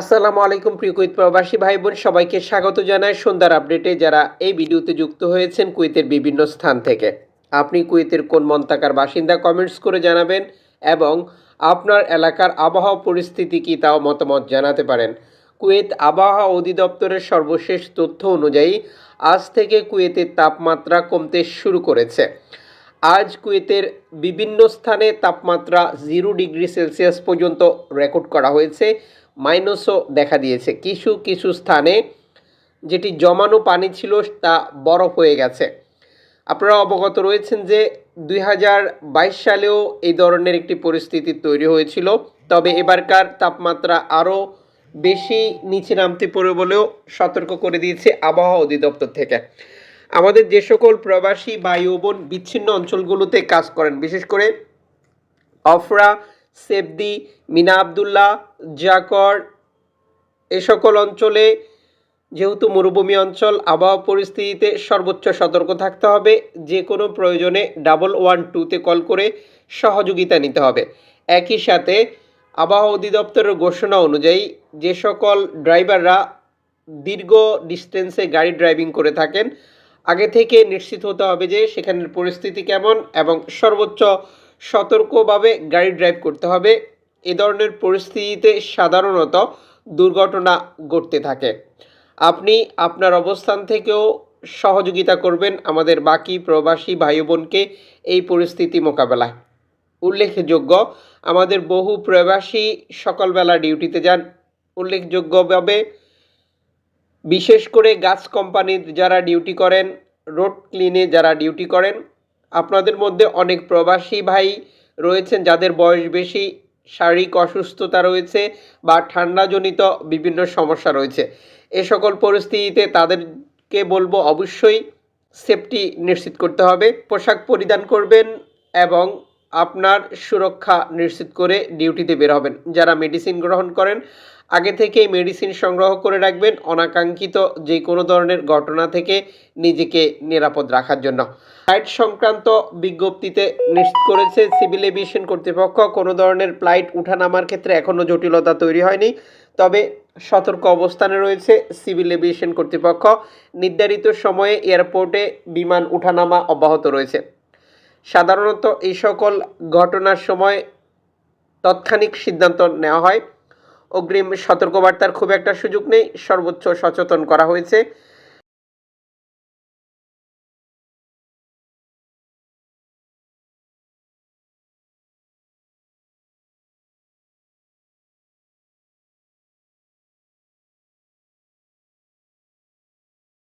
আসসালামু আলাইকুম প্রিয় কুইত প্রবাসী ভাই বোন সবাইকে স্বাগত জানাই সন্ধ্যার আপডেটে। যারা এই ভিডিওতে যুক্ত হয়েছেন কুয়েতের বিভিন্ন স্থান থেকে, আপনি কুয়েতের কোন মন্তাকার বাসিন্দা কমেন্টস করে জানাবেন এবং আপনার এলাকার আবহাওয়া পরিস্থিতি কী তাও মতামত জানাতে পারেন। কুয়েত আবহাওয়া অধিদপ্তরের সর্বশেষ তথ্য অনুযায়ী আজ থেকে কুয়েতের তাপমাত্রা কমতে শুরু করেছে। আজ কুয়েতের বিভিন্ন স্থানে তাপমাত্রা জিরো ডিগ্রি সেলসিয়াস পর্যন্ত রেকর্ড করা হয়েছে। মাইনাসও দেখা দিয়েছে। কিছু কিছু স্থানে যেটি জমানো পানি ছিল তা বরফ হয়ে গেছে। আপনারা অবগত রয়েছেন যে দুই হাজার বাইশ সালেও এই ধরনের একটি পরিস্থিতি তৈরি হয়েছিল। তবে এবারকার তাপমাত্রা আরও বেশি নিচে নামতে পারে বলেও সতর্ক করে দিয়েছে আবহাওয়া অধিদপ্তর থেকে। আমাদের যে সকল প্রবাসী বায়ু বোন বিচ্ছিন্ন অঞ্চলগুলোতে কাজ করেন, বিশেষ করে অফরা, সেবদি, মিনা আবদুল্লাহ, জাকর, এ সকল অঞ্চলে যেহেতু মরুভূমি অঞ্চল, আবহাওয়া পরিস্থিতিতে সর্বোচ্চ সতর্ক থাকতে হবে, যে কোনো প্রয়োজনে ডাবল ওয়ান টুতে কল করে সহযোগিতা নিতে হবে। একই সাথে আবহাওয়া অধিদপ্তরের ঘোষণা অনুযায়ী যে সকল ড্রাইভাররা দীর্ঘ ডিস্টেন্সে গাড়ি ড্রাইভিং করে থাকেন আগে থেকে নিশ্চিত হতে হবে যে সেখানের পরিস্থিতি কেমন এবং সর্বোচ্চ সতর্কভাবে গাড়ি ড্রাইভ করতে হবে। এ ধরনের পরিস্থিতিতে সাধারণত দুর্ঘটনা ঘটতে থাকে। আপনি আপনার অবস্থান থেকেও সহযোগিতা করবেন আমাদের বাকি প্রবাসী ভাই বোনকে এই পরিস্থিতি মোকাবেলায়। উল্লেখযোগ্য, আমাদের বহু প্রবাসী সকালবেলা ডিউটিতে যান। উল্লেখযোগ্যভাবে বিশেষ করে গাছ কোম্পানির যারা ডিউটি করেন, রোড ক্লিনে যারা ডিউটি করেন, আপনাদের মধ্যে অনেক প্রবাসী ভাই রয়েছেন যাদের বয়স বেশি, শারীরিক অসুস্থতা রয়েছে বা ঠান্ডাজনিত বিভিন্ন সমস্যা রয়েছে। এ সকল পরিস্থিতিতে তাদেরকে বলব অবশ্যই সেফটি নিশ্চিত করতে হবে। পোশাক পরিধান করবেন এবং আপনার সুরক্ষা নিশ্চিত করে ডিউটিতে বের হবেন। যারা মেডিসিন গ্রহণ করেন আগে থেকেই মেডিসিন সংগ্রহ করে রাখবেন অনাকাঙ্ক্ষিত যে কোনো ধরনের ঘটনা থেকে নিজেকে নিরাপদ রাখার জন্য। ফ্লাইট সংক্রান্ত বিজ্ঞপ্তিতে নিশ্চিত করেছে সিভিল এভিয়েশন কর্তৃপক্ষ, কোনো ধরনের ফ্লাইট উঠানামার ক্ষেত্রে এখনও জটিলতা তৈরি হয়নি। তবে সতর্ক অবস্থানে রয়েছে সিভিল এভিয়েশন কর্তৃপক্ষ। নির্ধারিত সময়ে এয়ারপোর্টে বিমান উঠানামা অব্যাহত রয়েছে। সাধারণত এই সকল ঘটনার সময় তাৎক্ষণিক সিদ্ধান্ত নেওয়া হয়। অগ্রিম সতর্কবার্তার খুব একটা সুযোগ নেই। সর্বোচ্চ সচেতন করা হয়েছে।